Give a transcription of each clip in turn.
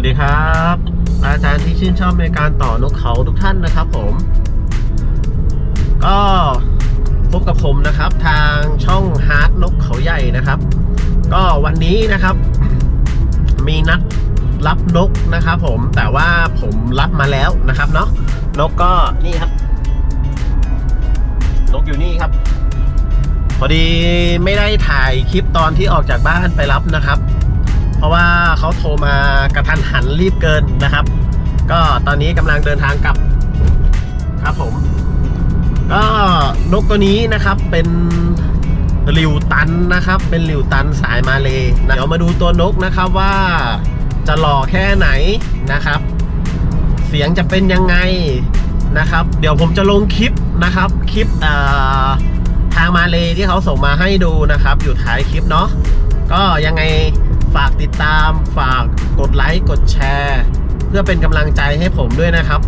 วัสดีครับ อาจารย์ที่ชื่นชอบในการต่อนกเขาทุกท่านนะครับผม ก็พบกับผมนะครับทางช่องฮาร์ดนกเขาใหญ่นะครับ ก็วันนี้นะครับ มีนัดรับนกนะครับผมแต่ว่าผมรับมาแล้วนะครับเนาะนกก็นี่ครับ นกอยู่นี่ครับ พอดีไม่ได้ถ่ายคลิปตอนที่ออกจากบ้านไปรับนะครับ เพราะว่าเขาโทรมากระทันหันรีบเกินนะครับ ก็ตอนนี้กำลังเดินทางกลับครับผม ก็นกตัวนี้นะครับเป็นริวตันนะครับ เป็นริวตันสายมาเลยนะเดี๋ยวมาดูตัวนกนะครับว่าจะหล่อแค่ไหนนะครับ เสียงจะเป็นยังไงนะครับ เดี๋ยวผมจะลงคลิปนะครับคลิปทางมาเลยที่เขาส่งมาให้ดูนะครับ อยู่ท้ายคลิปเนาะก็ยังไง ฝากติดตาม ฝากกดไลค์ กดแชร์ เพื่อเป็นกำลังใจให้ผมด้วยนะครับ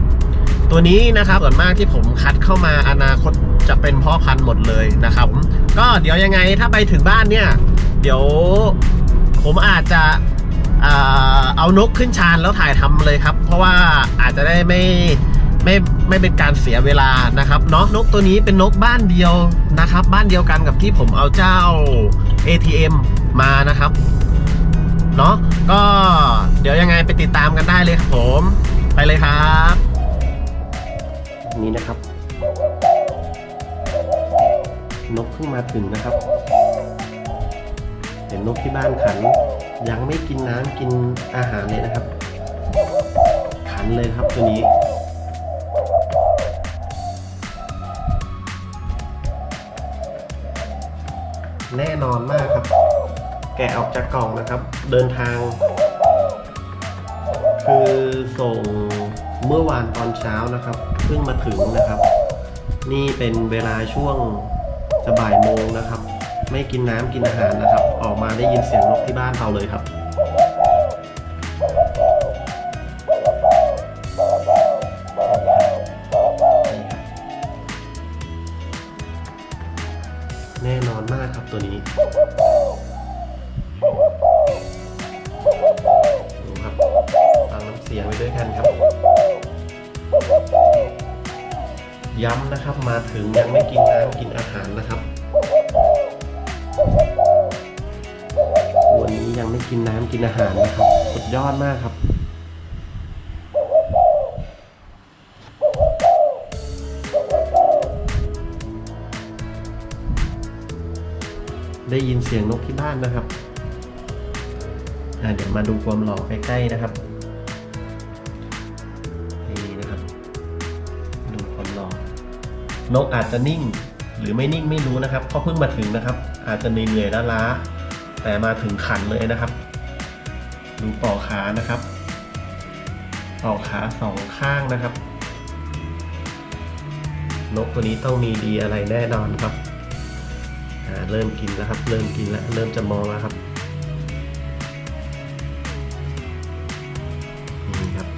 ตัวนี้นะครับส่วนมากที่ผมคัดเข้ามาอนาคตจะเป็นพ่อพันธุ์หมดเลยนะครับ ก็เดี๋ยวยังไงถ้าไปถึงบ้านเนี่ย เดี๋ยวผมอาจจะเอานกขึ้นชานแล้วถ่ายทำเลยครับ เพราะว่าอาจจะได้ไม่ไม่ไม่เป็นการเสียเวลานะครับเนาะนกตัวนี้เป็นนกบ้านเดียวนะครับ บ้านเดียวกันกับที่ผมเอาเจ้า ATM มานะครับ เนาะก็เดี๋ยวยังไงไปติดตามกันได้เลยครับผม ไปเลยครับ นี่นะครับ นกเพิ่งมาถึงนะครับ เห็นนกที่บ้านขัน ยังไม่กินน้ำกินอาหารเลยนะครับ ขันเลยครับตัวนี้แน่นอนมากครับ กะออกจากกล่องนะครับ เดินทาง คือส่งเมื่อวานตอนเช้านะครับเพิ่งมาถึงนะครับ นี่เป็นเวลาช่วงจะบ่ายโมงนะครับ ไม่กินน้ำกินอาหารนะครับ ออกมาได้ยินเสียงนกที่บ้านเราเลยครับ กินน้ำกินอาหารนะครับวันนี้ยังไม่กินน้ำกินอาหารนะครับ สุดยอดมากครับได้ยินเสียงนกที่บ้านนะครับ เดี๋ยวมาดูความหล่อใกล้ๆนะครับ นี่นะครับ ดูความหล่อนกอาจจะนิ่ง หรือไม่นิ่งไม่รู้นะครับเพราเพิ่งมาถึงนะครับ อาจจะเหนื่อยล้าล้าแต่มาถึงขันเลยนะครับ ดูปอขานะครับปอขาสองข้างนะครับ นกตัวนี้ต้องมีดีอะไรแน่นอนครับเริ่มกินแล้วครับ เริ่มกินแล้วเริ่มจะมองแล้วครับนี่ครับ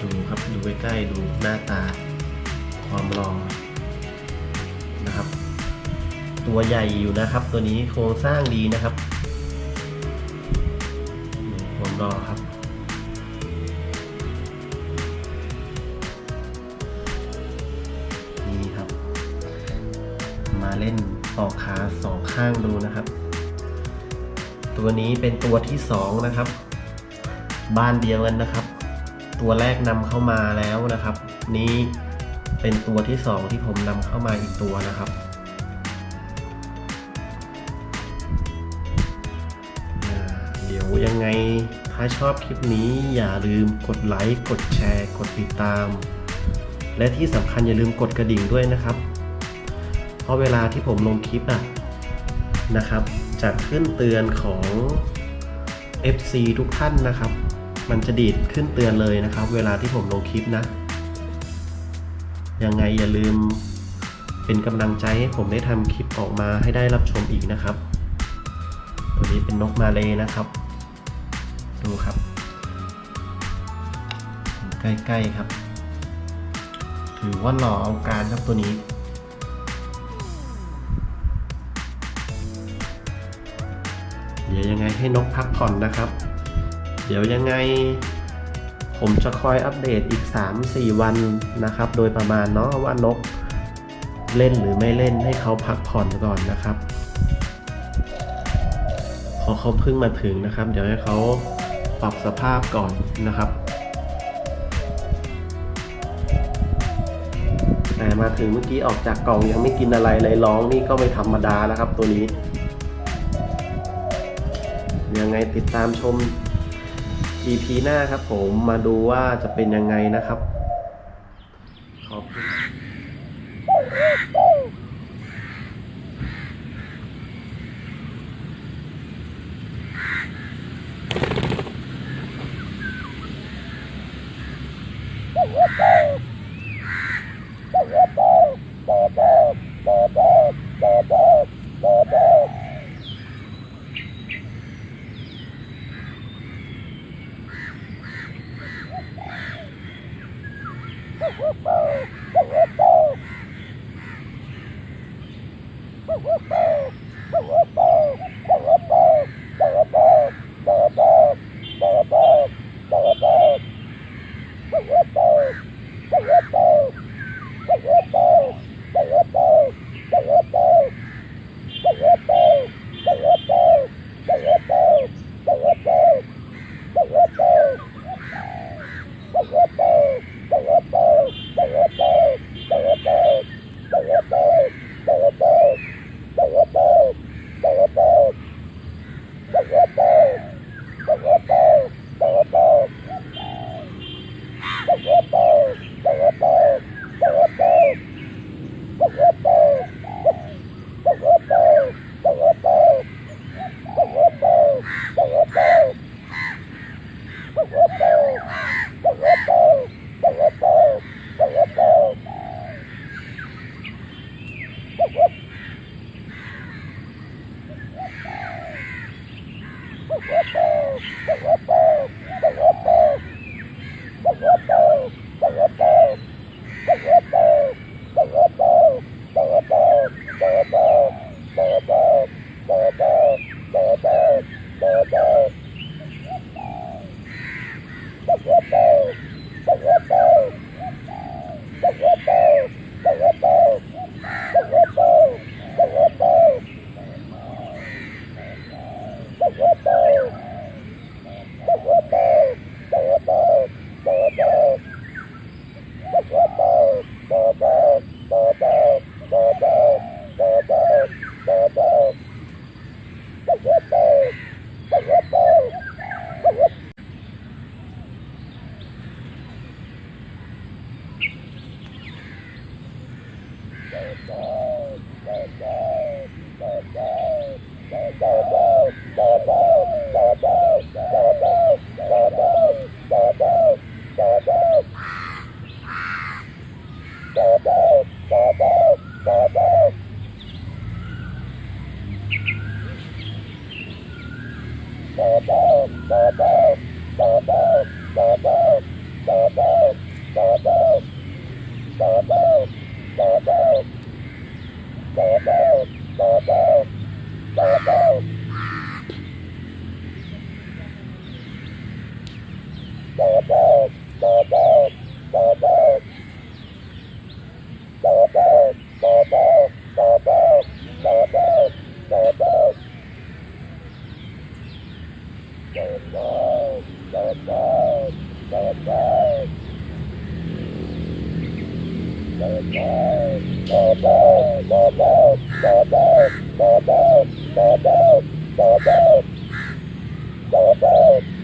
ดูครับดูใกล้ๆดูหน้าตา ความรอนะครับ ตัวใหญ่อยู่นะครับ ตัวนี้โครงสร้างดีนะครับความรอครับนี่ครับ มาเล่นออขาสองข้างดูนะครับ ตัวนี้เป็นตัวที่สองนะครับ บ้านเดียวกันนะครับ ตัวแรกนำเข้ามาแล้วนะครับ นี้ เป็นตัวที่สองที่ผมนำเข้ามาอีกตัวนะครับเดี๋ยวยังไงถ้าชอบคลิปนี้อย่าลืมกดไลค์ กดแชร์ กดติดตาม และที่สำคัญอย่าลืมกดกระดิ่งด้วยนะครับ เพราะเวลาที่ผมลงคลิปอะนะครับจะขึ้นเตือนของ FC ทุกท่านนะครับ มันจะดีดขึ้นเตือนเลยนะครับ เวลาที่ผมลงคลิปนะ ยังไงอย่าลืมเป็นกำลังใจให้ผมได้ทำคลิปออกมาให้ได้รับชมอีกนะครับ ตัวนี้เป็นนกมาเลยนะครับ ดูครับ ใกล้ๆครับ ถือว่าหล่อเอาการครับตัวนี้เดี๋ยวยังไงให้นกพักผ่อนนะครับ เดี๋ยวยังไง ผมจะคอยอัปเดตอีก 3-4 วันนะครับ โดยประมาณเนาะว่านกเล่นหรือไม่เล่นให้เขาพักผ่อนก่อนนะครับ พอเขาเพิ่งมาถึงนะครับ เดี๋ยวให้เขาปรับสภาพก่อนนะครับ แต่มาถึงเมื่อกี้ออกจากกล่องยังไม่กินอะไรเลยร้องนี่ก็ไม่ธรรมดาแล้วครับตัวนี้ ยังไงติดตามชม EP หน้าครับผมมาดูว่าจะเป็นยังไงนะครับ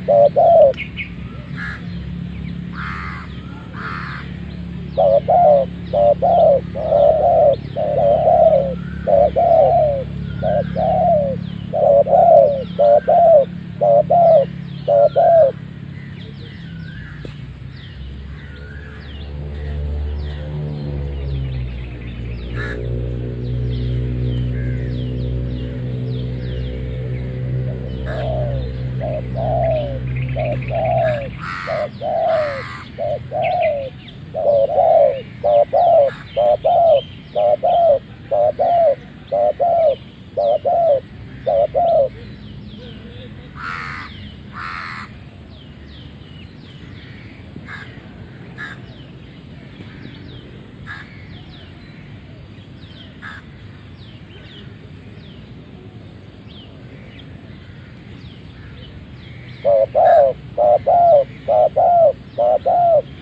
Bye-bye. เ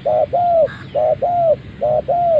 Baba, Baba, Baba.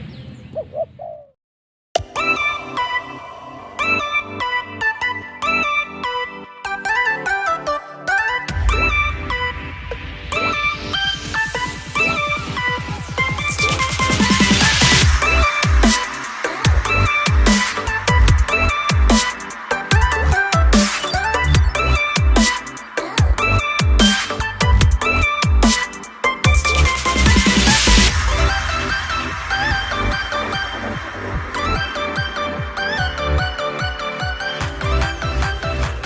Woo-hoo!